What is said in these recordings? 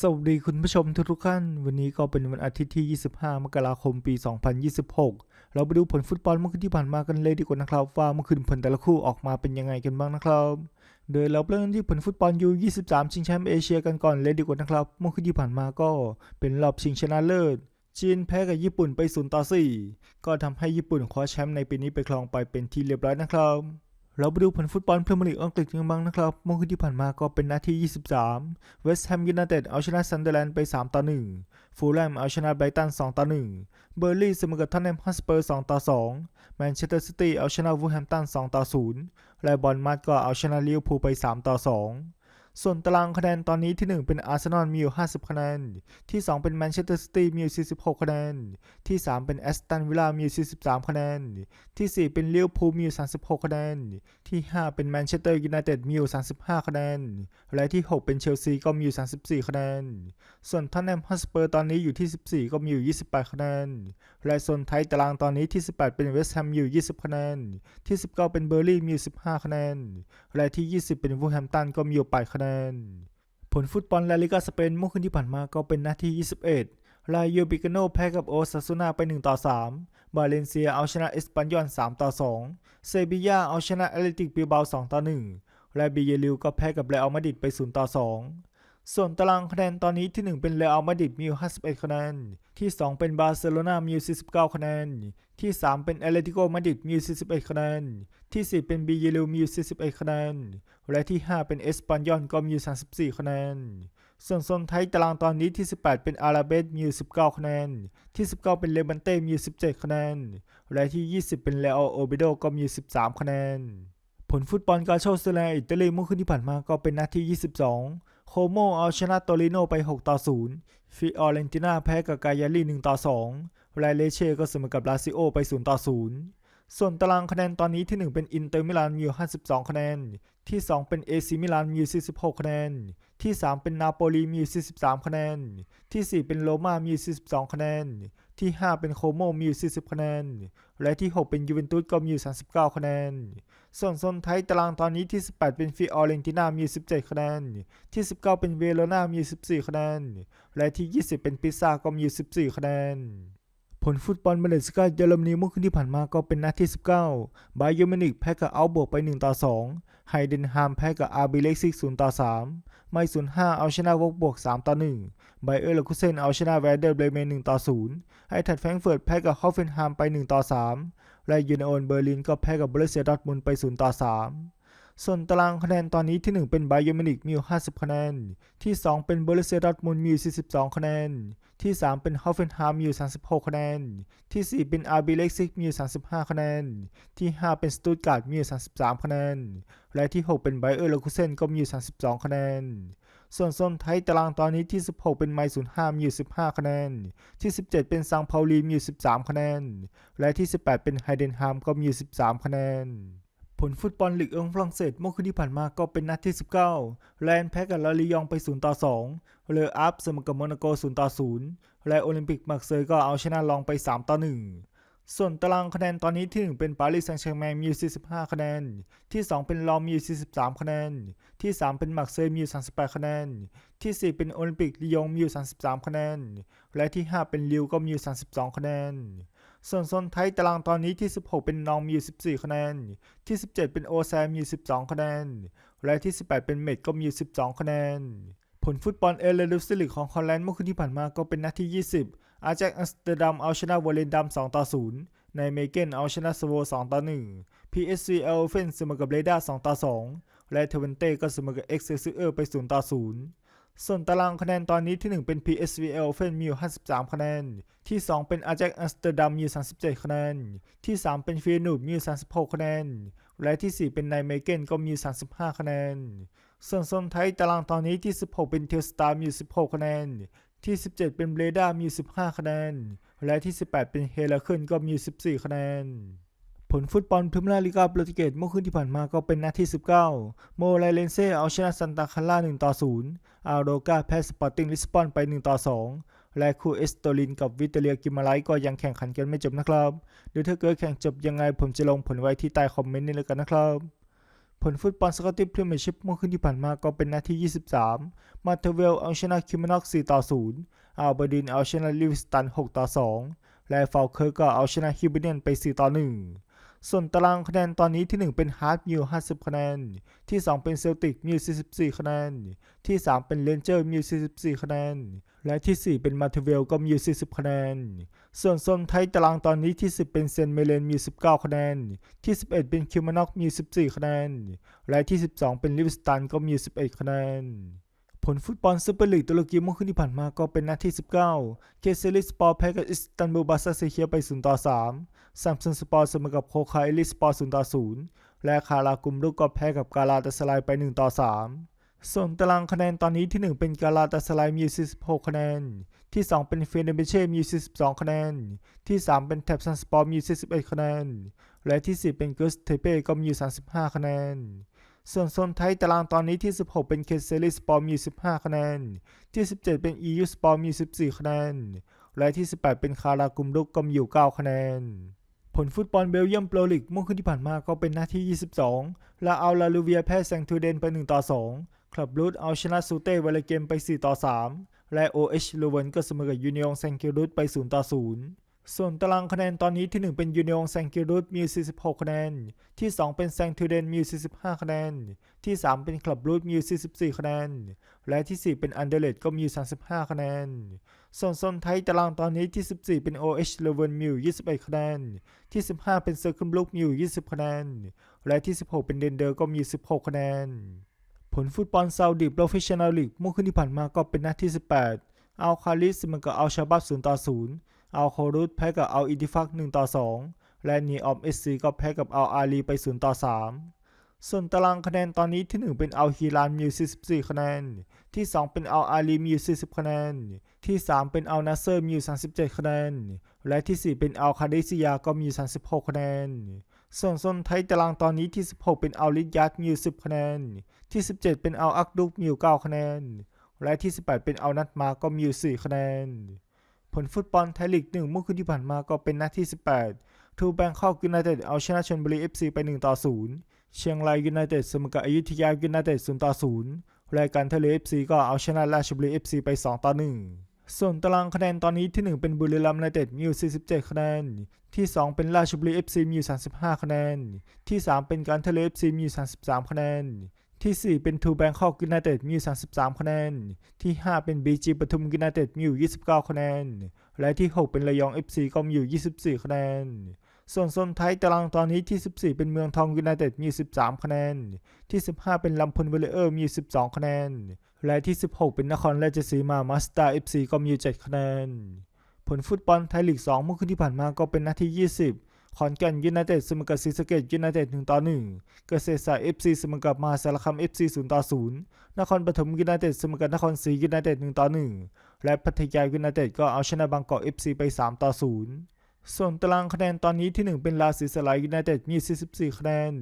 สวัสดีคุณผู้ชมทุกท่าน วันนี้ก็เป็นวันอาทิตย์ที่ 25 มกราคม ปี 2026 เราไปดูผลฟุตบอลเมื่อคืนที่ผ่านมากันเลยดีกว่านะครับ ว่าเมื่อคืนผลแต่ละคู่ออกมาเป็นยังไงกันบ้างนะครับ โดยเราเริ่มที่ผลฟุตบอลยู23 ชิงแชมป์เอเชียกันก่อนเลยดีกว่านะครับ เมื่อคืนที่ผ่านมาก็เป็นรอบชิงชนะเลิศ จีนแพ้กับญี่ปุ่นไป0ต่อ4ก็ทำให้ญี่ปุ่นคว้าแชมป์ในปีนี้ไปครองไปเป็นที่เรียบร้อยนะครับ เราไปดูผลฟุตบอลพรีเมียร์ลีกอังกฤษกันบ้างนะครับ เมื่อคืนที่ผ่านมาก็เป็นนาที 23 เวสต์แฮมยูไนเต็ดเอาชนะซันเดอร์แลนด์ไป 3 ต่อ 1 ฟูลแลมเอาชนะไบรตัน 2 ต่อ 1 เบอร์ลี่เสมอกับท็อตแนมฮัสเปอร์ 2 ต่อ 2 แมนเชสเตอร์ซิตี้เอาชนะวูแฮมตัน 2 ต่อ 0 และบอลมัดก็เอาชนะลิเวอร์พูลไป 3 ต่อ 2 ส่วนตารางคะแนนตอนนี้ที่ 1 เป็นอาร์เซนอลมีอยู่ 50 คะแนน ที่ 2 เป็นแมนเชสเตอร์ซิตี้มีอยู่ 46 คะแนน ที่ 3 เป็นแอสตันวิลล่ามีอยู่ 43 คะแนน ที่ 4 เป็นลิเวอร์พูลมีอยู่ 36 คะแนน ที่ 5 เป็นแมนเชสเตอร์ยูไนเต็ดมีอยู่ 35 คะแนน และที่ 6 เป็นเชลซีก็มีอยู่ 34 คะแนน ส่วนท็อตแนมฮอสเปอร์ตอนนี้อยู่ที่ 14 ก็มีอยู่ 28 คะแนน และส่วนท้ายตารางตอนนี้ที่ 18 เป็นเวสต์แฮมอยู่ 20 คะแนน ที่ 19 เป็นเบอร์ลี่มีอยู่ 15 คะแนน และที่ 20 เป็นวูแฮมตันก็มีอยู่ 8 คะแนน ผลฟุตบอลลาลิกาสเปนเมื่อคืนที่ผ่านมาก็เป็นนาที21 ลาโยบิกาโนแพ้กับโอซาซูนาไป 1 ต่อ 3 บาเลนเซียเอาชนะเอสปันยอน 3 ต่อ 2 เซบียาเอาชนะแอตเลติกบิลบา 2 ต่อ 1 และบีเยลิวก็แพ้กับเรอัลมาดริดไป 0 ต่อ 2 ส่วนตารางคะแนนตอนนี้ที่ 1 เป็นเรอัลมาดริดมีอยู่51 คะแนน ที่ 2 เป็นบาร์เซโลนามีอยู่49 คะแนน ที่ 3 เป็นแอเลติโกมาดริดมีอยู่41 คะแนน ที่ 4 เป็นบีเยลิวมีอยู่41 คะแนน และที่ 5 เป็นเอสปันยอนก็มีอยู่ 34 คะแนน ส่วนโซนไทยตารางตอนนี้ที่ 18 เป็นอาราเบสมีอยู่19 คะแนน ที่ 19 เป็นเลบันเต้มีอยู่17 คะแนน และที่ 20 เป็นเลโอโอเบโดก็มีอยู่13 คะแนน ผลฟุตบอลกาโชเซเลอิตาลีเมื่อคืนที่ผ่านมาก็เป็นนาที22 โคโมเอาชนะโตริโนไป 6 ต่อ 0 ฟิออเรนติน่าแพ้กับกายาลี1ต่อ2และเลเช่ก็เสมอกับลาซิโอไป 0 ต่อ 0 ส่วนตารางคะแนนตอนนี้ที่ 1 เป็นอินเตอร์มิลานมีอยู่52 คะแนน ที่ 2 เป็นเอซิมิลานมีอยู่46 คะแนน ที่ 3 เป็นนาโปลีมีอยู่43 คะแนน ที่ 4 เป็นโรม่ามีอยู่42 คะแนน ที่ 5 เป็นโคโมมีอยู่40 คะแนน และที่ 6 เป็นยูเวนตุสก็มีอยู่39 คะแนน ส่วนโซนไทยตารางตอนนี้ที่ 18 เป็นฟิออเรนติน่ามี 17 คะแนน ที่ 19 เป็นเวโรนามี 14 คะแนน และที่ 20 เป็นปิซาก็มี 14 คะแนน ผลฟุตบอลเบูนเดสกาเยอรมนีเมื่อคืนที่ผ่านมาก็เป็นนัดที่ 19 บาเยอร์มินิกแพ้กับอัลโบกไป 1 ต่อ 2 ไฮเดนฮามแพ้กับอาร์บีเล็กซิก 0 ต่อ 3 ไมศูนย์ห้าเอาชนะวอกบวก 3 ต่อ 1 ไบเออร์เลคุเซนเอาชนะแวร์เดอร์เบรเมน 1 ต่อ 0 ไอทัดแฟรงเฟิร์ตแพ้กับฮอฟเฟนฮามไป 1 ต่อ 3 และยูเนโอนเบอร์ลินก็แพ้กับบรูเซียดอร์ทมุนไป0ต่อ3 ส่วนตารางคะแนนตอนนี้ที่ 1 เป็นไบเยอร์มินิกมีอยู่50 คะแนน ที่ 2 เป็นบรูเซียดอร์ทมุนมีอยู่42 คะแนน ที่ 3 เป็นฮอฟเฟนฮามมีอยู่36 คะแนน ที่ 4 เป็นอาร์บีเล็กซิกมีอยู่35 คะแนน ที่ 5 เป็นสตูตการ์ดมีอยู่33 คะแนน และที่ 6 เป็นไบเออร์เลคุเซนก็มีอยู่32 คะแนน ส่วนโซนไทยตารางตอนนี้ที่ 16 เป็นไมศูนย์ห้ามีอยู่ 15 คะแนน ที่ 17 เป็นซังเปาลีมีอยู่ 13 คะแนน และที่ 18 เป็นไฮเดนฮามก็มีอยู่ 13 คะแนน ผลฟุตบอลลีกเอิงฝรั่งเศสเมื่อคืนที่ผ่านมาก็เป็นนัดที่ 19 แลนด์แพ้กับลาลียองไป 0 ต่อ 2 เลออัพเสมอกับโมนาโก 0 ต่อ 0 และโอลิมปิกมาร์เซย์ก็เอาชนะลองไป 3 ต่อ 1 ส่วนตารางคะแนนตอนนี้ที่1เป็นปารีสแซงต์แชร์แมงมีอยู่ 45 คะแนน ที่ 2 เป็นลองมีอยู่ 43 คะแนน ที่ 3 เป็นมาร์เซย์มีอยู่ 38 คะแนน ที่ 4 เป็นโอลิมปิกลียงมีอยู่ 33 คะแนน และที่ 5 เป็นลิวก็มีอยู่ 32 คะแนน ส่วนโซนไทยตารางตอนนี้ที่ 16 เป็นนองมีอยู่ 14 คะแนน ที่ 17 เป็นโอแซมมีอยู่ 12 คะแนน และที่ 18 เป็นเมดก็มีอยู่ 12 คะแนน ผลฟุตบอลเอเลดูสลิกของฮอลแลนด์เมื่อคืนที่ผ่านมาก็เป็นนัดที่ 20 อาแจ็คอัมสเตอร์ดัมเอาชนะวอลเลนดัม2ต่อ0ในเมเกนเอาชนะสโว2ต่อ1 PSV เอลเฟนเสมอกับเรดาร์2ต่อ2 และเทเวนเต้ก็เสมอกับเอ็กเซซิเออร์ไป0ต่อ0ส่วนตารางคะแนนตอนนี้ที่ 1 เป็น PSV เอลเฟนมีอยู่ 53 คะแนน ที่ 2 เป็นอาแจ็คอัมสเตอร์ดัมมีอยู่ 37 คะแนน ที่ 3 เป็นฟีนูบมีอยู่ 36 คะแนน และที่ 4 เป็นไนเมเกนก็มีอยู่ 35 คะแนนส่วนโซนไทยตารางตอนนี้ที่ 16 เป็นเทลสตาร์มีอยู่ 16 คะแนน ที่ 17 เป็นเบรด้ามี 15 คะแนน และที่ 18 เป็นเฮลาเคิลก็มี 14 คะแนน ผลฟุตบอลพรีเมียร์ลีกาโปรตุเกสเมื่อคืนที่ผ่านมาก็เป็นนัดที่ 19 โมไลเลนเซ่เอาชนะซันตาคาร่า1ต่อ0อาโรกาแพ้สปอร์ติ้งลิสบอนไป1ต่อ2และคู่เอสโตลินกับวิตเตอเรียกิมาไลก็ยังแข่งขันกันไม่จบนะครับเดี๋ยวถ้าเกิดแข่งจบยังไงผมจะลงผลไว้ที่ใต้คอมเมนต์นี้แล้วกันนะครับ ผลฟุตบอลสกอตติชพรีเมียร์ชิพเมื่อคืนที่ผ่านมาก็เป็นนาที 23 มาเทเวลเอาชนะคิมมานอก 4 ต่อ 0 อัลเบดินเอาชนะลิวิสตัน 6 ต่อ 2 และฟอลเคอร์ก็เอาชนะฮิวเบเนียนไป 4 ต่อ 1 ส่วนตารางคะแนนตอนนี้ที่ 1 เป็นฮาร์ดมิว50 คะแนน ที่ 2 เป็นเซลติกมิว44 คะแนน ที่ 3 เป็นเลนเจอร์มิว44 คะแนน และที่ 4 เป็นมาเทเวลก็มิว40 คะแนน ส่วนโซนไทยตารางตอนนี้ที่ 10 เป็นเซนเมเลนมี19 คะแนน ที่ 11 เป็นคิวมานอกมี14 คะแนน และที่ 12 เป็นลิวสตันก็มี11 คะแนน ผลฟุตบอลซูเปอร์ลีกตุรกีเมื่อคืนที่ผ่านมาก็เป็นนัดที่ 19 เคเซลิสปอร์แพ้กับอิสตันบูลบาซาเซเคียไป 0 ต่อ 3 ซัมซุงสปอร์เสมอกับโคคาเอลิสปอร์ 0 ต่อ 0 และคารากุมรุกก็แพ้กับกาลาตาสลายไป 1 ต่อ 3 ส่วนตารางคะแนนตอนนี้ที่ 1 เป็นกาลาตาสลายมี 46 คะแนน ที่ 2 เป็นเฟเนเบเช่มี 42 คะแนน ที่ 3 เป็นแทบซันสปอร์มี 41 คะแนน และที่ 4 เป็นเกิร์สเทเป้ก็มี 35 คะแนน ส่วนโซนไทยตารางตอนนี้ที่ 16 เป็นเคเซลิสปอร์มี 15 คะแนน ที่ 17 เป็น EU สปอร์มี 14 คะแนน และที่ 18 เป็นคารากุมรุกก็มีอยู่ 9 คะแนน ผลฟุตบอลเบลเยียมโปรลีกเมื่อคืนที่ผ่านมาก็เป็นหน้าที่ 22 ลาอัลลาลูเวียแพ้แซงทูเดนไป 1 ต่อ 2 คลับรูดเอาชนะซูเต้เวลเกมไป 4 ต่อ 3 และ OH ลูเวนก็เสมอกับยูนิองแซงกิรุตไป 0 ต่อ 0 ส่วนตารางคะแนนตอนนี้ที่ 1 เป็นยูเนิองแซงกิรุตมี 46 คะแนน ที่ 2 เป็นแซงทูเดนมี 45 คะแนน ที่ 3 เป็นคลับรูดมี 44 คะแนน และที่ 4 เป็นอันเดเลตก็มี 35 คะแนน ส่วนโซนไทยตารางตอนนี้ที่ 14 เป็น OH เลเวนมิว21 คะแนน ที่ 15 เป็นเซอร์คิมบลุกมิว20 คะแนน และที่ 16 เป็นเดนเดอร์ก็มี 16 คะแนน ผลฟุตบอลซาอุดิโปรเฟชชั่นแนลลีกเมื่อคืนที่ผ่านมาก็เป็นนัดที่ 18 อัลคาลิสเสมอกับอัลชาบับ0ต่อ0 เอัลโครุตแพ้กับเอัลอิดิฟัก1ต่อ 2 และนีออมเอสซีก็แพ้กับเอัลอาลีไป0ต่อ 3 ส่วนตารางคะแนนตอนนี้ที่ 1 เป็นเอัลฮิลานมี44คะแนน ที่ 2 เป็นเอัลอาลีมี40คะแนน ที่ 3 เป็นเอัลนาเซอร์มี37คะแนน และที่ 4 เป็นเอัลคาเดซิยาก็มี 36 คะแนนส่วนโซนไทยตารางตอนนี้ที่ 16 เป็นเอัลลิดยัดมี10 คะแนน ที่ 17 เป็นเอัลอักดุกมี9คะแนน และที่ 18 เป็นเอัลนัดมาก็มี4คะแนน ผลฟุตบอลไทยลีก1เมื่อคืนที่ผ่านมาก็เป็นนัดที่ 18 ทูแบงคอกยูไนเต็ดเอาชนะชลบุรี FC ไป 1 ต่อ 0 เชียงรายยูไนเต็ดเสมอกับอยุธยายูไนเต็ด0ต่อ0และการทะเล FC ก็เอาชนะราชบุรี FC ไป 2 ต่อ 1 ส่วนตารางคะแนนตอนนี้ที่ 1 เป็นบุรีรัมย์ยูไนเต็ดมีอยู่47 คะแนน ที่ 2 เป็นราชบุรี FC มีอยู่35 คะแนน ที่ 3 เป็นการทะเล FC มีอยู่33 คะแนน ที่ 4 เป็นทูแบงคอกยูไนเต็ดมีอยู่33 คะแนน ที่ 5 เป็นบีจีปทุมยูไนเต็ดมีอยู่ 29 คะแนน และที่ 6 เป็นระยอง FC ก็มีอยู่ 24 คะแนน ส่วนโซนไทยตารางตอนนี้ที่ 14 เป็นเมืองทองยูไนเต็ดมี 13 คะแนน ที่ 15 เป็นลำพูนเวลเลอร์มี 12 คะแนน และที่ 16 เป็นนครราชสีมามาสตาร์ FC ก็มี7คะแนน ผลฟุตบอลไทยลีก 2 เมื่อคืนที่ผ่านมาก็เป็นนัดที่ 20 ขอนแก่นยูไนเต็ดเสมอกับศรีสะเกษยูไนเต็ด1ต่อ1เกษตรศาสตร์ FC เสมอกับมหาสารคาม FC 0ต่อ0นย์นครปฐมยูไนเต็ดเสมอกับนครศรียูไนเต็ด1ต่อ1และพัทยายูไนเต็ดก็เอาชนะบางกอก FC ไป3ต่อ0ส่วนตารางคะแนนตอนนี้ที่ 1 เป็นราศีสลายยูไนเต็ดมี 44 คะแนน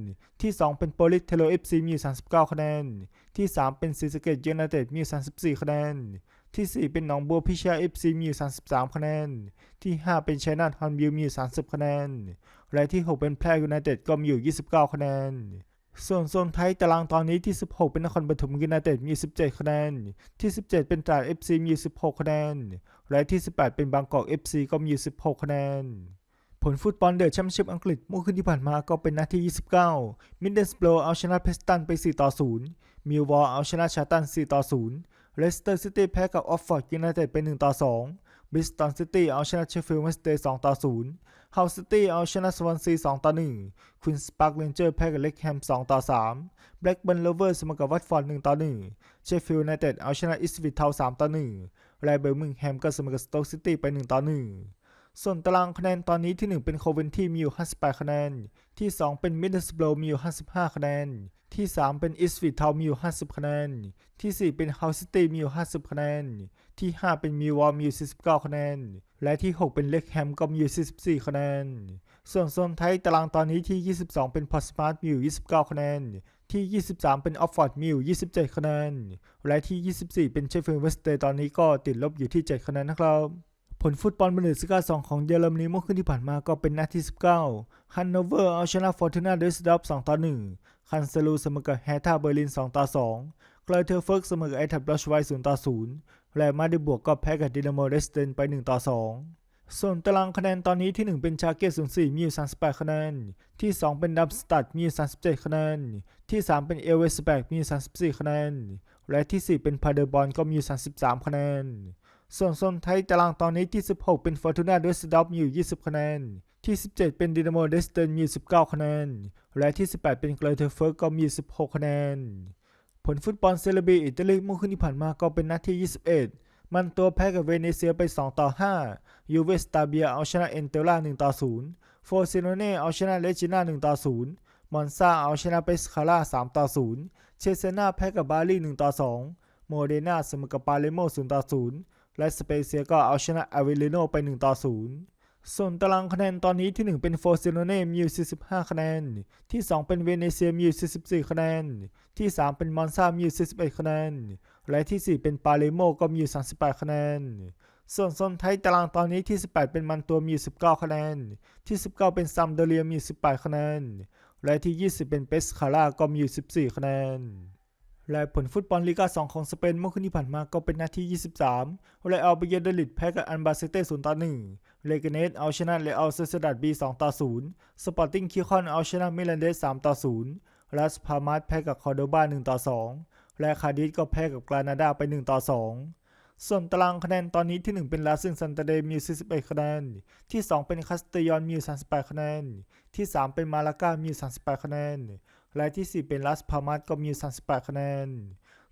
ที่ 2 เป็นโปลิสเทโล FC มี 39 คะแนน ที่ 3 เป็นศรีสะเกษยูไนเต็ดมี 34 คะแนน ที่ 4 เป็นหนองบัวพิชยา FC มี33 คะแนน ที่ 5 เป็นชัยนาทฮอนบิลมี30 คะแนน และที่ 6 เป็นแพร่ยูไนเต็ดก็มีอยู่ 29 คะแนน ส่วนโซนไทยตารางตอนนี้ที่ 16 เป็นนครปฐมยูไนเต็ดมี 17 คะแนน ที่ 17 เป็นตราด FC มี16 คะแนน และที่ 18 เป็นบางกอก FC ก็มี16 คะแนนผลฟุตบอลเดอะแชมเปี้ยนชิพอังกฤษเมื่อคืนที่ผ่านมาก็เป็นนัดที่ 29 มิดเดิลสโบรเอาชนะเพสตันไป 4 ต่อ 0 มิลวอลเอาชนะชาตัน 4 ต่อ 0 เลสเตอร์ซิตี้แพ้กับออฟฟอร์ดยูไนเต็ดไป1ต่อ2บิสตันซิตี้เอาชนะเชฟฟิลด์เวสเตย์2ต่อ0เฮาซิตี้เอาชนะสวอนซี2ต่อ1ควีนสปาร์คเรนเจอร์แพ้กับเล็กแฮม2ต่อ3แบล็กเบิร์นเลเวอร์เสมอกับวัตฟอร์ด1ต่อ1เชฟฟิลด์ยูไนเต็ดเอาชนะอิสวิทเทา3ต่อ1และเบอร์มิงแฮมก็เสมอกับสโต๊กซิตี้ไป1ต่อ1ส่วนตารางคะแนนตอนนี้ที่ 1 เป็นโคเวนที่มีอยู่ 58 คะแนน ที่ 2 เป็นมิดเดิลสโบรมีอยู่ 55 คะแนน ที่ 3 เป็นอิสวิทเทามีอยู่ 50 คะแนน ที่ 4 เป็นเฮาซิตี้มีอยู่ 50 คะแนน ที่ 5 เป็นมิวอลมีอยู่ 49 คะแนน และที่ 6 เป็นเล็กแฮมก็มีอยู่ 44 คะแนน ส่วนโซนไทยตารางตอนนี้ที่ 22 เป็นพอสมาร์ทมีอยู่ 29 คะแนน ที่ 23 เป็นออฟฟอร์ดมีอยู่ 27 คะแนน และที่ 24 เป็นเชฟฟิลด์เวสเตย์ตอนนี้ก็ติดลบอยู่ที่ 7 คะแนนนะครับผลฟุตบอลบุนเดสก้า2ของเยอรมนีเมื่อคืนที่ผ่านมาก็เป็นนัดที่ 19 ฮันโนเวอร์เอาชนะฟอร์ตูนาเดสดับ2ต่อ1 คันเซลูเสมอกับแฮท่าเบอร์ลิน 2 ต่อ2ไกลเทอร์เฟิร์กเสมอกับไอทับบลัชไว0ต่อ 0 และมาดิบวกก็แพ้กับดินาโมเดสเตนไป 1 ต่อ 2ส่วนตารางคะแนนตอนนี้ที่ 1 เป็นชาเกต04 มีอยู่ 38 คะแนน ที่ 2 เป็นดับสตัดมีอยู่ 37 คะแนน ที่ 3 เป็นเอลเวสแบกมีอยู่ 34 คะแนน และที่ 4 เป็นพาเดอร์บอลก็มีอยู่ 33 คะแนน ส่วนโซนไทยตารางตอนนี้ที่ 16 เป็นฟอร์ตูน่าเดสดอฟมีอยู่ 20 คะแนน ที่ 17 เป็นดินาโมเดสเตนมี 19 คะแนน และที่ 18 เป็นเกรเทอร์เฟิร์กก็มี 16 คะแนน ผลฟุตบอลเซเลบีอิตาลีเมื่อคืนที่ผ่านมาก็เป็นนัดที่ 21 มันตัวแพ้กับเวเนเซียไป 2 ต่อ 5 ยูเวสตาเบียเอาชนะเอนเตล่า 1 ต่อ 0 โฟซิโนเน่เอาชนะเลจิน่า 1 ต่อ 0 มอนซาเอาชนะเปสคาร่า 3 ต่อ 0 เชเซนาแพ้กับบาลี1 ต่อ 2 โมเดนาเสมอกับปาเลโม 0 ต่อ 0 และสเปเซียก็เอาชนะอาเวลิโนไป 1 ต่อ 0 ส่วนตารางคะแนนตอนนี้ที่ 1 เป็นโฟซิโนเน่มีอยู่ 45 คะแนน ที่ 2 เป็นเวเนเซียมีอยู่ 44 คะแนน ที่ 3 เป็นมอนซามีอยู่ 41 คะแนน และที่ 4 เป็นปาเลโมก็มีอยู่ 38 คะแนน ส่วนโซนไทยตารางตอนนี้ที่ 18 เป็นมันตัวมีอยู่ 19 คะแนน ที่ 19 เป็นซัมเดเรียมีอยู่ 18 คะแนน และที่ 20 เป็นเปสคาร่าก็มีอยู่ 14 คะแนน และผลฟุตบอลลีกา 2 ของสเปนเมื่อคืนที่ผ่านมาก็เป็นนาที 23และอัลเบียเดลิดแพ้กับอันบาเซเต้0ต่อ1เลกเนสเอาชนะเลอัลเซซดัดบี2ต่อ0สปอร์ติ้งคิคอนเอาชนะมิลันเดส3ต่อ0ลาสพามาสแพ้กับคอร์โดบา1ต่อ2และคาดิสก็แพ้กับกรานาดาไป1ต่อ2 ส่วนตารางคะแนนตอนนี้ที่ 1 เป็นลาซิงซันตาเดมี41คะแนน ที่ 2 เป็นคาสเตยอนมี38คะแนน ที่ 3 เป็นมาลากามี38คะแนน และที่4เป็นลัสพามัสก็มีอยู่38 คะแนน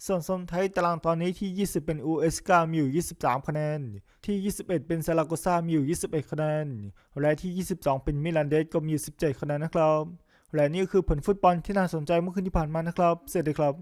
ส่วนโซนไทยตารางตอนนี้ที่ 20 เป็นอูเอสกามีอยู่ 23 คะแนน ที่ 21 เป็นซาลาโกซามีอยู่ 21 คะแนน และที่ 22 เป็นมิลันเดสก็มีอยู่ 17 คะแนนนะครับ และนี่คือผลฟุตบอลที่น่าสนใจเมื่อคืนที่ผ่านมานะครับ เสร็จเลยครับ